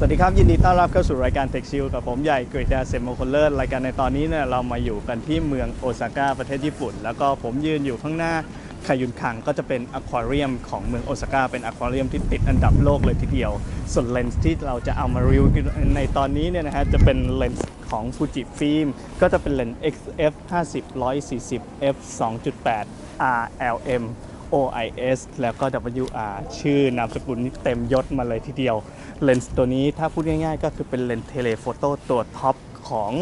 สวัสดีครับ ยินดีต้อนรับเข้าสู่รายการ Tech Shield กับผมใหญ่กฤษดาเซมมคลเลิศรายการในตอนนี้เนี่ยเรามาอยู่กันที่เมืองโอซาก้าประเทศญี่ปุ่น แล้วก็ผมยืนอยู่ข้างหน้าคายุนคังก็จะเป็นอควาเรียมของเมืองโอซาก้าเป็นอควาเรียมที่ติดอันดับโลกเลยทีเดียว ส่วนเลนส์ที่เราจะเอามารีวิวในตอนนี้เนี่ยนะฮะจะเป็นเลนส์ของฟูจิฟิล์มก็จะเป็นเลนส์ XF 50 140 f 2.8 RLM OIS แล้วก็ WR ชื่อนามสกุลนี้เต็มยศมาเลยทีเดียว เลนส์ตัวนี้ถ้าพูดง่ายๆ ก็คือเป็นเลนส์เทเลโฟโต้ตัวท็อปของ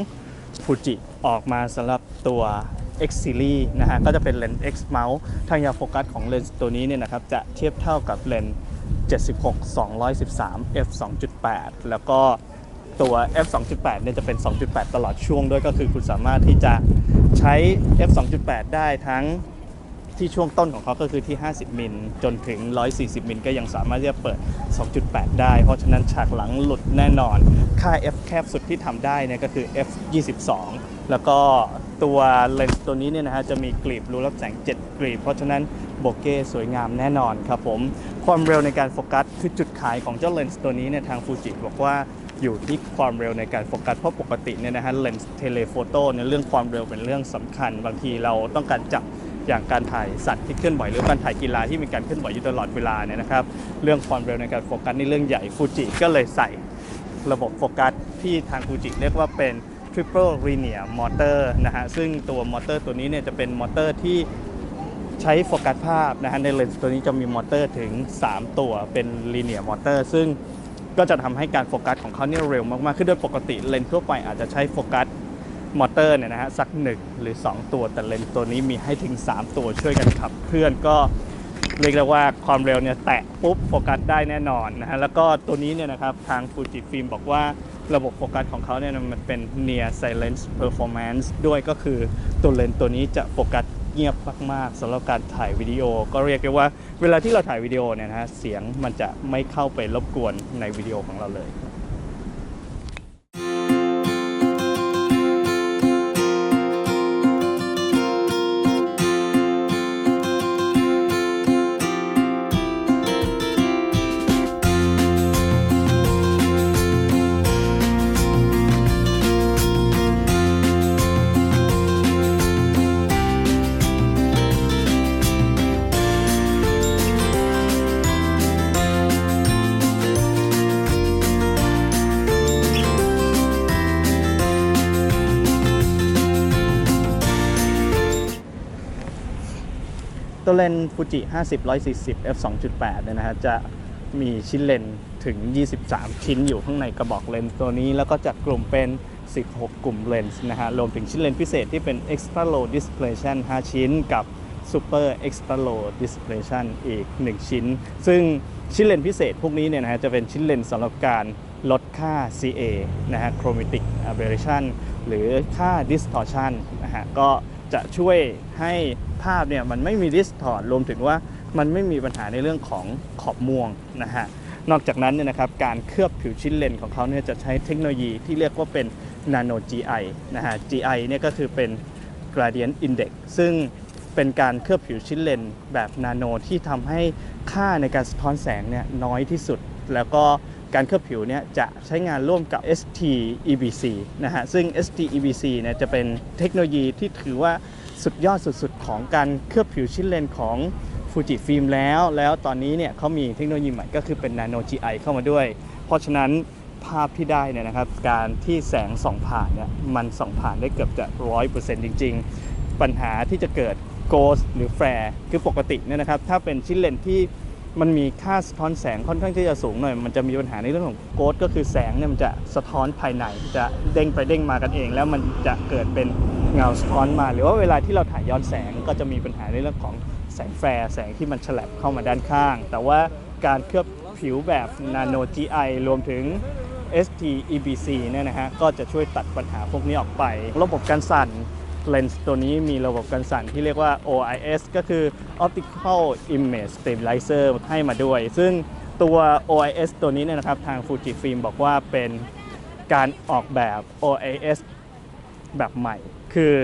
ฟูจิออกมาสำหรับตัว X Series นะฮะ ก็จะเป็นเลนส์ X mount ทางยาโฟกัสของเลนส์ตัวนี้เนี่ยนะครับ จะเทียบเท่ากับเลนส์ 76 213 f 2.8 แล้วก็ตัว f 2.8เนี่ยจะเป็น 2.8 ตลอดช่วงด้วยก็คือคุณสามารถที่จะใช้ f 2.8 ได้ทั้ง ที่ช่วงต้นของเขาก็คือที่ 50 มิลจนถึง 140 มิลก็ยังสามารถที่จะเปิด 2.8 ได้ เพราะฉะนั้นฉากหลังหลุดแน่นอน ค่า f แคบสุดที่ทำได้เนี่ยก็คือ f 22แล้วก็ตัวเลนส์ตัวนี้เนี่ยนะฮะจะมีกลีบรูรับแสง 7 กลีบ เพราะฉะนั้นโบเก้สวยงามแน่นอนครับผม ความเร็วในการโฟกัสคือจุดขายของเจ้าเลนส์ตัวนี้เนี่ยทางฟูจิบอกว่าอยู่ที่ความเร็วในการโฟกัสเพราะปกติเนี่ยนะฮะเลนส์เทเลโฟโต้เนี่ยเรื่องความเร็วเป็นเรื่องสำคัญ บางทีเราต้องการจับ อย่างการถ่ายสัตว์ที่เคลื่อนไหวหรือการถ่ายกีฬาที่มีการเคลื่อนไหวอยู่ตลอดเวลาเนี่ยนะครับ เรื่องความเร็วในการโฟกัสนี่เรื่องใหญ่ฟูจิก็เลยใส่ระบบโฟกัสที่ทางฟูจิเรียกว่าเป็น triple linear motor นะฮะซึ่งตัวมอเตอร์ตัวนี้เนี่ยจะเป็นมอเตอร์ที่ใช้โฟกัสภาพนะฮะในเลนส์ตัวนี้จะมีมอเตอร์ถึง 3 ตัวเป็น linear motor ซึ่งก็จะทำให้การโฟกัสของเขาเนี่ยเร็วมากๆ คือโดยปกติเลนส์ทั่วไปอาจจะใช้โฟกัส มอเตอร์เนี่ยนะฮะสัก 1 หรือ 2 ตัวแต่เลนส์ตัวนี้มีให้ถึง 3 ตัวช่วยกันขับเคลื่อนก็เรียกได้ว่าความเร็วเนี่ยแตะปุ๊บโฟกัสได้แน่นอนนะฮะแล้วก็ตัวนี้เนี่ยนะครับทางฟูจิฟิล์มบอกว่าระบบโฟกัสของเขาเนี่ยมันเป็น near silence performance ด้วยก็คือตัวเลนส์ตัวนี้จะโฟกัสเงียบมากๆสำหรับการถ่ายวิดีโอ ก็เรียกได้ว่าเวลาที่เราถ่ายวิดีโอเนี่ยนะฮะเสียงมันจะไม่เข้าไปรบกวนในวิดีโอของเราเลย ตัวเลนส์ฟูจิ50 140 f 2.8เนี่ยนะฮะจะมีชิ้นเลนส์ถึง 23 ชิ้นอยู่ข้างในกระบอกเลนส์ตัวนี้ แล้วก็จัดกลุ่มเป็น 16 กลุ่มเลนส์นะฮะรวมถึงชิ้นเลนส์พิเศษที่เป็น extra low displacement 5ชิ้นกับ super extra low displacement อีก 1 ชิ้น ซึ่งชิ้นเลนส์พิเศษพวกนี้เนี่ยนะฮะจะเป็นชิ้นเลนส์สำหรับการลดค่า CA นะฮะ chromatic aberration หรือค่า distortion นะฮะก็จะช่วยให้ ภาพเนี่ยมันไม่มี distort รวมถึงว่ามันไม่มีปัญหาในเรื่องของขอบม่วงนะฮะนอกจากนั้นเนี่ยนะครับการเคลือบผิวชิ้นเลนของเขาเนี่ยจะใช้เทคโนโลยีที่เรียกว่าเป็น nano GI นะฮะ GI เนี่ยก็คือเป็น gradient index ซึ่งเป็นการเคลือบผิวชิ้นเลนแบบนาโนที่ทำให้ค่าในการสะท้อนแสงเนี่ยน้อยที่สุด แล้วก็การเคลือบผิวเนี่ยจะใช้งานร่วมกับ ST EBC นะฮะซึ่ง ST EBC เนี่ยจะเป็นเทคโนโลยีที่ถือว่า สุดยอดสุดๆ ของการเคลือบผิวชิ้นเลนของฟูจิฟิล์มแล้ว แล้วตอนนี้เนี่ยเขามีเทคโนโลยีใหม่ก็คือเป็น Nano GI เข้ามาด้วย เพราะฉะนั้นภาพที่ได้เนี่ยนะครับ การที่แสงส่องผ่านเนี่ยมันส่องผ่านได้เกือบจะร้อยเปอร์เซ็นต์จริง ๆ ปัญหาที่จะเกิดโกสหรือแฟร์คือปกติเนี่ยนะครับ ถ้าเป็นชิ้นเลนที่มันมีค่าสะท้อนแสงค่อนข้างที่จะสูงหน่อย มันจะมีปัญหาในเรื่องของโกสก็คือแสงเนี่ยมันจะสะท้อนภายในจะเด้งไปเด้งมากันเอง แล้วมันจะเกิดเป็น เงาสะท้อนมาหรือว่าเวลาที่เราถ่ายย้อนแสงก็จะมีปัญหาในเรื่องของแสงแฟร์แสงที่มันฉลับเข้ามาด้านข้าง แต่ว่าการเคลือบผิวแบบ Nano GI รวมถึง ST EBC เนี่ยนะฮะก็จะช่วยตัดปัญหาพวกนี้ออกไป ระบบการสั่นเลนส์ตัวนี้มีระบบการสั่นที่เรียกว่า OIS ก็คือ Optical Image Stabilizer ให้มาด้วย ซึ่งตัว OIS ตัวนี้เนี่ยนะครับทาง Fujifilm บอกว่าเป็นการออกแบบ OIS แบบใหม่ คือ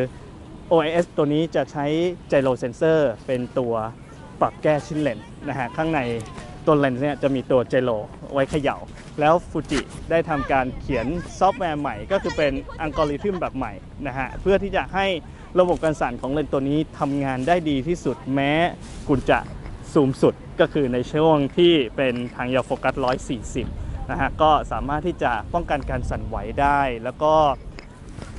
OIS ตัวนี้จะใช้ gyro sensor เป็นตัวปรับแก้ชิ้นเลนส์นะฮะข้างในตัวเลนส์เนี่ยจะมีตัว gyro ไว้เขย่า แล้วฟูจิได้ทำการเขียนซอฟต์แวร์ใหม่ ก็คือเป็นอัลกอริทึมแบบใหม่นะฮะเพื่อที่จะให้ระบบการสั่นของเลนส์ตัวนี้ทำงานได้ดีที่สุดแม้คุณจะซูมสุดก็คือในช่วงที่เป็นทางยาวโฟกัส 140 นะฮะก็สามารถที่จะป้องกันการสั่นไหวได้ แล้วก็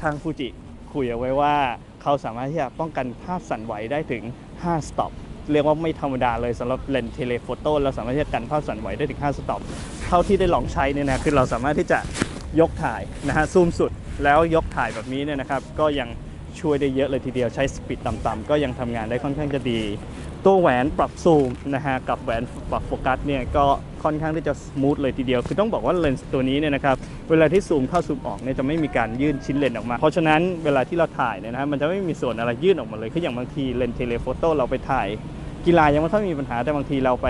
ทางฟูจิ คุยเอาไว้ว่า เขาสามารถที่จะป้องกันภาพสั่นไหวได้ถึง 5 สต็อป เรียกว่าไม่ธรรมดาเลยสำหรับเลนส์เทเลโฟโต้เราสามารถที่จะกันภาพสั่นไหวได้ถึง 5 สต็อป เท่าที่ได้ลองใช้เนี่ยนะคือเราสามารถที่จะยกถ่ายนะฮะซูมสุดแล้วยกถ่ายแบบนี้เนี่ยนะครับก็ยัง ช่วยได้เยอะเลยทีเดียวใช้สปีดต่ำๆก็ยังทำงานได้ค่อนข้างจะดี ตัวแหวนปรับซูมนะฮะกับแหวนปรับโฟกัสเนี่ยก็ค่อนข้างที่จะสมูทเลยทีเดียว คือต้องบอกว่าเลนส์ตัวนี้เนี่ยนะครับเวลาที่ซูมเข้าซูมออกเนี่ยจะไม่มีการยื่นชิ้นเลนส์ออกมา เพราะฉะนั้นเวลาที่เราถ่ายเนี่ยนะฮะมันจะไม่มีส่วนอะไรยื่นออกมาเลยคืออย่างบางทีเลนส์เทเลโฟโต้เราไปถ่าย กีฬายังไม่ค่อยมีปัญหาแต่บางทีเราไป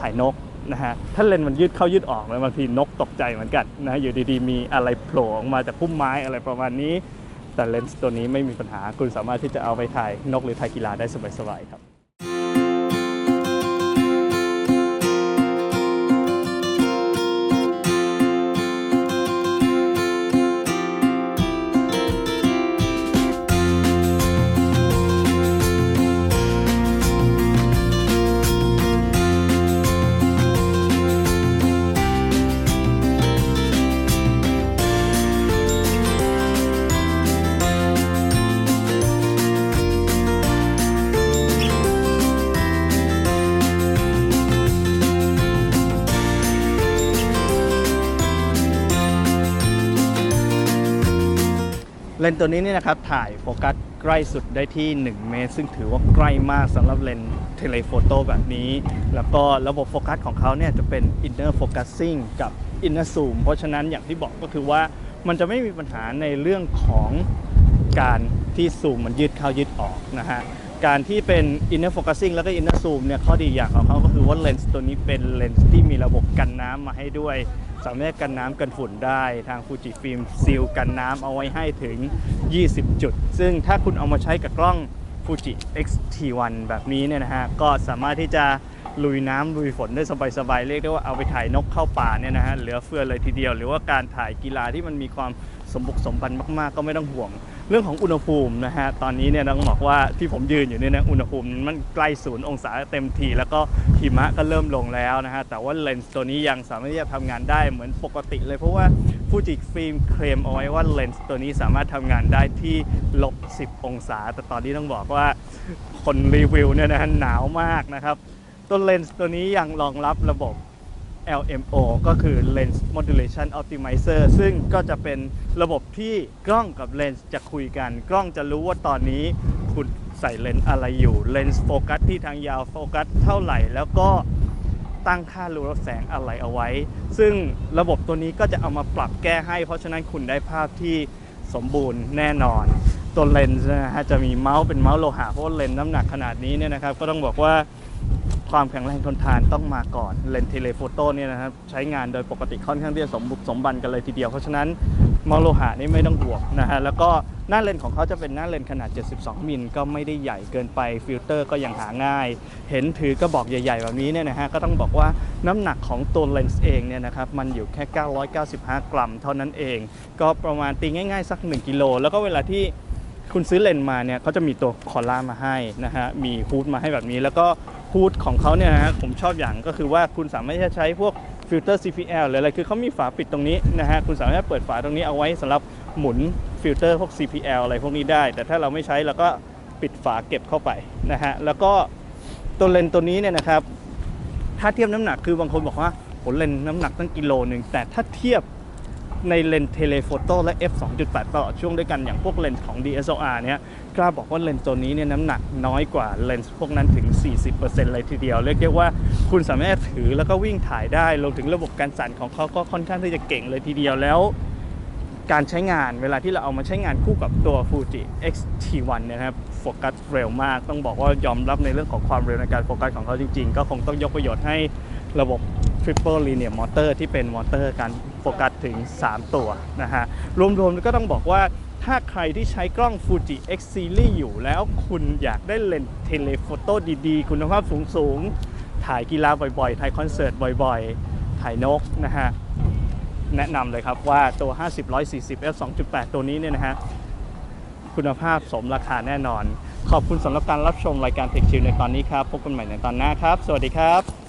ถ่ายนกนะฮะถ้าเลนส์มันยืดเข้ายืดออกเลยบางทีนกตกใจเหมือนกันนะอยู่ดีๆ มีอะไรโผล่ออกมาจากพุ่มไม้อะไรประมาณนี้ แต่เลนส์ตัวนี้ไม่มีปัญหา คุณสามารถที่จะเอาไปถ่ายนกหรือถ่ายกีฬาได้สบายๆครับ เลนส์ตัวนี้เนี่ยนะครับถ่ายโฟกัสใกล้สุดได้ที่ 1 เมตร ซึ่งถือว่าใกล้มากสำหรับเลนส์เทเลโฟโต้แบบนี้ แล้วก็ระบบโฟกัสของเขาเนี่ยจะเป็น inner focusing กับ inner zoom เพราะฉะนั้นอย่างที่บอกก็คือว่ามันจะไม่มีปัญหาในเรื่องของการที่ซูมมันยืดเข้ายืดออกนะฮะการที่เป็น inner focusing แล้วก็ inner zoom เนี่ยข้อดีอย่างของเขาก็คือว่าเลนส์ตัวนี้เป็นเลนส์ที่มีระบบกันน้ำมาให้ด้วย สามารถกันน้ำกันฝุ่นได้ทางฟูจิฟิล์มซีลกันน้ำเอาไว้ให้ถึง 20 จุด ซึ่งถ้าคุณเอามาใช้กับกล้อง Fuji X-T1 แบบนี้เนี่ยนะฮะ ก็สามารถที่จะลุยน้ำลุยฝนได้สบายๆ เรียกได้ว่าเอาไปถ่ายนกเข้าป่าเนี่ยนะฮะเหลือเฟือเลยทีเดียว หรือว่าการถ่ายกีฬาที่มันมีความสมบุกสมบันมากๆ ก็ไม่ต้องห่วง เรื่องของอุณหภูมินะฮะตอนนี้เนี่ยต้องบอกว่าที่ผมยืนอยู่เนี่ยนะอุณหภูมิมันใกล้ศูนย์องศาเต็มทีแล้วก็หิมะก็เริ่มลงแล้วนะฮะแต่ว่าเลนส์ตัวนี้ยังสามารถที่จะทำงานได้เหมือนปกติเลยเพราะว่าฟูจิฟิล์มเคลมเอาไว้ว่าเลนส์ตัวนี้สามารถทำงานได้ที่ลบ 10 องศา แต่ตอนนี้ต้องบอกว่าคนรีวิวเนี่ยนะฮะหนาวมากนะครับตัวเลนส์ตัวนี้ยังรองรับระบบ LMO ก็คือ Lens Modulation Optimizer ซึ่งก็จะเป็นระบบที่กล้องกับเลนส์จะคุยกัน กล้องจะรู้ว่าตอนนี้คุณใส่เลนส์อะไรอยู่ เลนส์โฟกัสที่ทางยาวโฟกัสเท่าไหร่ แล้วก็ตั้งค่ารูรับแสงอะไรเอาไว้ ซึ่งระบบตัวนี้ก็จะเอามาปรับแก้ให้ เพราะฉะนั้นคุณได้ภาพที่สมบูรณ์แน่นอนตัวเลนส์นะฮะจะมีเมาส์เป็นเมาส์โลหะเพราะเลนส์น้ำหนักขนาดนี้เนี่ยนะครับ ก็ต้องบอกว่า ความแข็งแรงทนทานต้องมาก่อนเลนส์เทเลโฟโต้เนี่ยนะครับใช้งานโดยปกติค่อนข้างที่จะสมบุกสมบันกันเลยทีเดียว เพราะฉะนั้นมองโลหะนี่ไม่ต้องห่วงนะฮะแล้วก็หน้าเลนส์ของเขาจะเป็นหน้าเลนส์ขนาด 72 มิลก็ไม่ได้ใหญ่เกินไปฟิลเตอร์ก็ยังหาง่าย เห็นถือกระบอกใหญ่ ๆ แบบนี้เนี่ยนะฮะก็ต้องบอกว่าน้ำหนักของตัวเลนส์เองเนี่ยนะครับมันอยู่แค่ 995 กรัม เท่านั้นเอง ก็ประมาณตีง่ายๆ สัก 1 กิโลแล้วก็เวลาที่คุณซื้อเลนส์มาเนี่ยเขาจะมีตัวคอล่ามาให้นะฮะมีฮูดมาให้แบบนี้ แล้วก็ ฮูดของเขาเนี่ยนะฮะผมชอบอย่างก็คือว่าคุณสามารถจะใช้พวกฟิลเตอร์ CPL หรืออะไรคือเขามีฝาปิดตรงนี้นะฮะคุณสามารถเปิดฝาตรงนี้เอาไว้สำหรับหมุนฟิลเตอร์พวก CPL อะไรพวกนี้ได้ แต่ถ้าเราไม่ใช้เราก็ปิดฝาเก็บเข้าไปนะฮะแล้วก็ตัวเลนส์ตัวนี้เนี่ยนะครับถ้าเทียบน้ำหนักคือบางคนบอกว่าโหเลนส์น้ำหนักตั้งกิโลหนึ่งแต่ถ้าเทียบ ในเลนส์เทเลโฟโต้และ f 2.8 ตลอดช่วงด้วยกันอย่างพวกเลนส์ของ DSLR เนี่ยกล้าบอกว่าเลนส์ตัวนี้เนี่ยน้ำหนักน้อยกว่าเลนส์พวกนั้นถึง 40%เลยทีเดียว เรียกได้ว่าคุณสามารถถือแล้วก็วิ่งถ่ายได้รวมถึงระบบการสั่นของเขาก็ค่อนข้างที่จะเก่งเลยทีเดียวแล้วการใช้งานเวลาที่เราเอามาใช้งานคู่กับตัว Fuji X-T1 เนี่ยนะครับโฟกัสเร็วมาก ต้องบอกว่ายอมรับในเรื่องของความเร็วในการโฟกัสของเขาจริงๆ ก็คงต้องยกประโยชน์ให้ระบบ Triple Linear Motor ที่เป็นมอเตอร์การ โฟกัสถึง 3 ตัวนะฮะรวมๆก็ต้องบอกว่าถ้าใครที่ใช้กล้อง Fuji X Series อยู่แล้วคุณอยากได้เลนส์เทเลโฟโต้ดีๆ คุณภาพสูงๆ ถ่ายกีฬาบ่อยๆ ถ่ายคอนเสิร์ตบ่อยๆ ถ่ายนกนะฮะ แนะนำเลยครับว่าตัว 50 140 f 2.8 ตัวนี้เนี่ยนะฮะ คุณภาพสมราคาแน่นอน ขอบคุณสำหรับการรับชมรายการ Tech Chill ในตอนนี้ครับ พบกันใหม่ในตอนหน้าครับ สวัสดีครับ